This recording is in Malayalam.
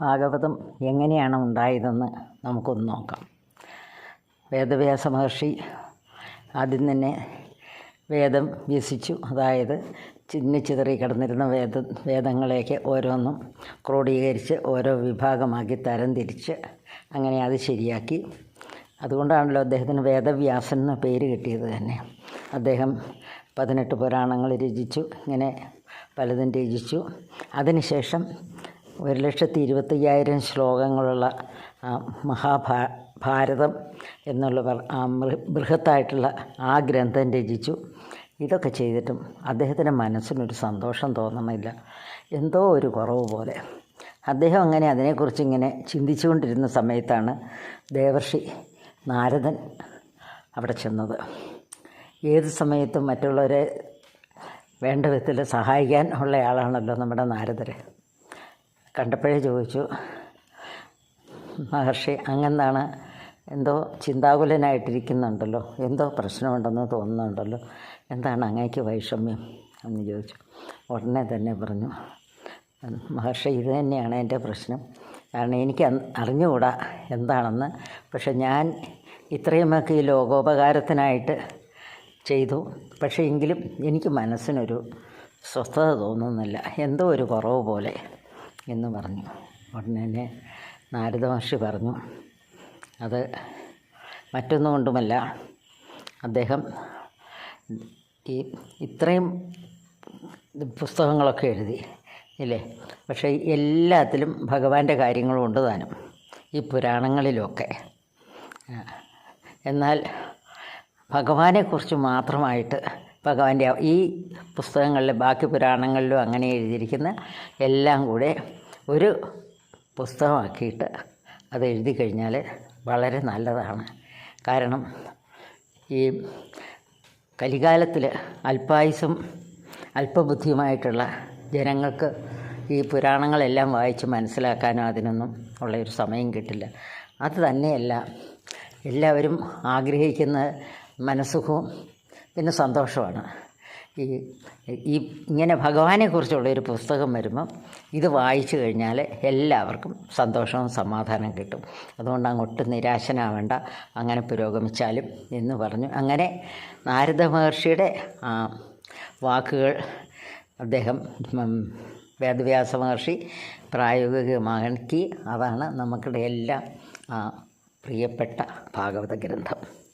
ഭാഗവതം എങ്ങനെയാണ് ഉണ്ടായതെന്ന് നമുക്കൊന്ന് നോക്കാം. വേദവ്യാസ മഹർഷി ആദ്യം തന്നെ വേദം വ്യസിച്ചു. അതായത് ചിന്നിച്ചിതറി കിടന്നിരുന്ന വേദ വേദങ്ങളെയൊക്കെ ഓരോന്നും ക്രോഡീകരിച്ച് ഓരോ വിഭാഗമാക്കി തരംതിരിച്ച് അങ്ങനെ അത് ശരിയാക്കി. അതുകൊണ്ടാണല്ലോ അദ്ദേഹത്തിന് വേദവ്യാസൻ എന്ന പേര് കിട്ടിയത് തന്നെ. അദ്ദേഹം പതിനെട്ട് പുരാണങ്ങൾ രചിച്ചു ഇങ്ങനെ പലതും രചിച്ചു. അതിനുശേഷം ഒരു ലക്ഷത്തി ഇരുപത്തയ്യായിരം ശ്ലോകങ്ങളുള്ള മഹാഭാ ഭാരതം എന്നുള്ള ബൃഹത്തായിട്ടുള്ള ആ ഗ്രന്ഥം രചിച്ചു. ഇതൊക്കെ ചെയ്തിട്ടും അദ്ദേഹത്തിന്റെ മനസ്സിനൊരു സന്തോഷം തോന്നണില്ല എന്തോ ഒരു കുറവ് പോലെ. അദ്ദേഹം അങ്ങനെ അതിനെക്കുറിച്ച് ഇങ്ങനെ ചിന്തിച്ചുകൊണ്ടിരുന്ന സമയത്താണ് ദേവർഷി നാരദൻ അവിടെ ചെന്നത്. ഏത് സമയത്തും മറ്റുള്ളവരെ വേണ്ട വിധത്തിൽ സഹായിക്കാൻ ഉള്ളയാളാണല്ലോ നമ്മുടെ നാരദർ കണ്ടപ്പോഴേ ചോദിച്ചു മഹർഷി അങ്ങെന്താണ്? എന്തോ ചിന്താകുലനായിട്ടിരിക്കുന്നുണ്ടല്ലോ. എന്തോ പ്രശ്നമുണ്ടെന്ന് തോന്നുന്നുണ്ടല്ലോ. എന്താണ് അങ്ങേക്ക് വൈഷമ്യം? എന്ന് ചോദിച്ചു. ഉടനെ തന്നെ പറഞ്ഞു മഹർഷി ഇത് തന്നെയാണ് എന്റെ പ്രശ്നം. കാരണം എനിക്ക് അറിഞ്ഞുകൂടാ എന്താണെന്ന്. പക്ഷെ ഞാൻ ഇത്രയുമൊക്കെ ഈ ലോകോപകാരത്തിനായിട്ട് ചെയ്തു. പക്ഷേ എങ്കിലും എനിക്ക് മനസ്സിനൊരു സ്വസ്ഥത തോന്നുന്നില്ല. എന്തോ ഒരു കുറവ് പോലെ. എന്ന് പറഞ്ഞു. ഉടനെ നാരദ മഹർഷി പറഞ്ഞു അത് മറ്റൊന്നും കൊണ്ടുമല്ല അദ്ദേഹം ഈ ഇത്രയും പുസ്തകങ്ങളൊക്കെ എഴുതി ഇല്ലേ? പക്ഷേ എല്ലാത്തിലും ഭഗവാന്റെ കാര്യങ്ങളും ഉണ്ട് താനും ഈ പുരാണങ്ങളിലൊക്കെ. എന്നാൽ ഭഗവാനെക്കുറിച്ച് മാത്രമായിട്ട് ഭഗവാന്റെ ഈ പുസ്തകങ്ങളിലെ ബാക്കി പുരാണങ്ങളിലും അങ്ങനെ എഴുതിയിരിക്കുന്ന എല്ലാം കൂടെ ഒരു പുസ്തകമാക്കിയിട്ട് അത് എഴുതി കഴിഞ്ഞാൽ വളരെ നല്ലതാണ്. കാരണം ഈ കലികാലത്തിൽ അല്പായുസും അല്പബുദ്ധിയുമായിട്ടുള്ള ജനങ്ങൾക്ക് ഈ പുരാണങ്ങളെല്ലാം വായിച്ച് മനസ്സിലാക്കാനോ അതിനൊന്നും ഉള്ളൊരു സമയം കിട്ടില്ല. അത് തന്നെയല്ല എല്ലാവരും ആഗ്രഹിക്കുന്ന മനസ്സുഖവും പിന്നെ സന്തോഷമാണ്. ഈ ഈ ഇങ്ങനെ ഭഗവാനെക്കുറിച്ചുള്ള ഒരു പുസ്തകം വരുമ്പം ഇത് വായിച്ചു കഴിഞ്ഞാൽ എല്ലാവർക്കും സന്തോഷവും സമാധാനം കിട്ടും. അതുകൊണ്ട് അങ്ങോട്ട് നിരാശനാവേണ്ട. അങ്ങനെ പുരോഗമിച്ചാലും എന്ന് പറഞ്ഞു. അങ്ങനെ നാരദ മഹർഷിയുടെ വാക്കുകൾ അദ്ദേഹം വേദവ്യാസ മഹർഷി പ്രായോഗികമാക്കി അതാണ് നമുക്കിടെ എല്ലാം പ്രിയപ്പെട്ട ഭാഗവത ഗ്രന്ഥം.